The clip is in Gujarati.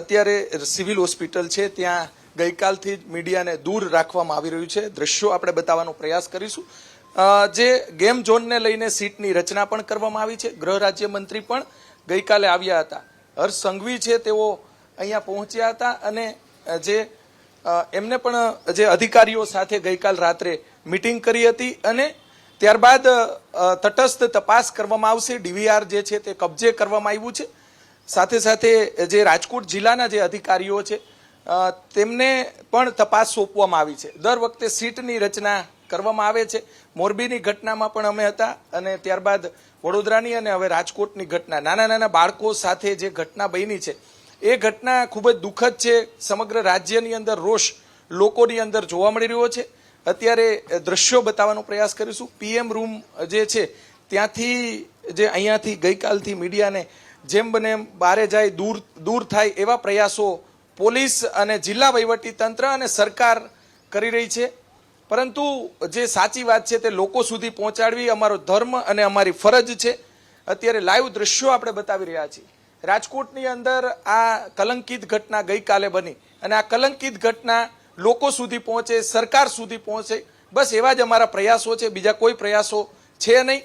અત્યારે સિવિલ હોસ્પિટલ છે, ત્યાં ગઈકાલથી જ મીડિયાને દૂર રાખવામાં આવી રહ્યું છે. દ્રશ્યો આપણે બતાવવાનો પ્રયાસ કરીશું. જે ગેમ ઝોનને લઈને સીટની રચના પણ કરવામાં આવી છે. ગૃહ રાજ્યમંત્રી પણ ગઈકાલે આવ્યા હતા. હર્ષ સંઘવી છે, તેઓ અહીંયા પહોંચ્યા હતા અને જે એમને પણ જે અધિકારીઓ સાથે ગઈકાલ રાત્રે મિટિંગ કરી હતી અને ત્યારબાદ તટસ્થ તપાસ કરવામાં આવશે. ડીવીઆર જે છે તે કબજે કરવામાં આવ્યું છે. સાથે સાથે જે રાજકોટ જિલ્લાના જે અધિકારીઓ છે તેમને પણ તપાસ સોંપવામાં આવી છે. દર વખતે સીટની રચના કરવામાં આવે છે. મોરબીની ઘટનામાં પણ અમે હતા અને ત્યારબાદ વડોદરાની અને હવે રાજકોટની ઘટના. નાના નાના બાળકો સાથે જે ઘટના બની છે, એ ઘટના ખૂબ જ દુઃખદ છે. સમગ્ર રાજ્યની અંદર રોષ લોકોની અંદર જોવા મળી રહ્યો છે. અત્યારે દ્રશ્યો બતાવવાનો પ્રયાસ કરીશું. પીએમ રૂમ જે છે, ત્યાંથી જે અહીંયાથી ગઈકાલથી મીડિયાને જેમ બને એમ બારે જાય, દૂર દૂર થાય એવા પ્રયાસો પોલીસ અને જિલ્લા વહીવટી તંત્ર અને સરકાર કરી રહી છે. પરંતુ જે સાચી વાત છે તે લોકો સુધી પહોંચાડવી અમારો ધર્મ અને અમારી ફરજ છે. અત્યારે લાઈવ દ્રશ્યો આપણે બતાવી રહ્યા છીએ. રાજકોટની અંદર આ કલંકિત ઘટના ગઈકાલે બની અને આ કલંકિત ઘટના લોકો સુધી પહોંચે, સરકાર સુધી પહોંચે. બસ એવા જ અમારા પ્રયાસો છે. બીજા કોઈ પ્રયાસો છે નહીં.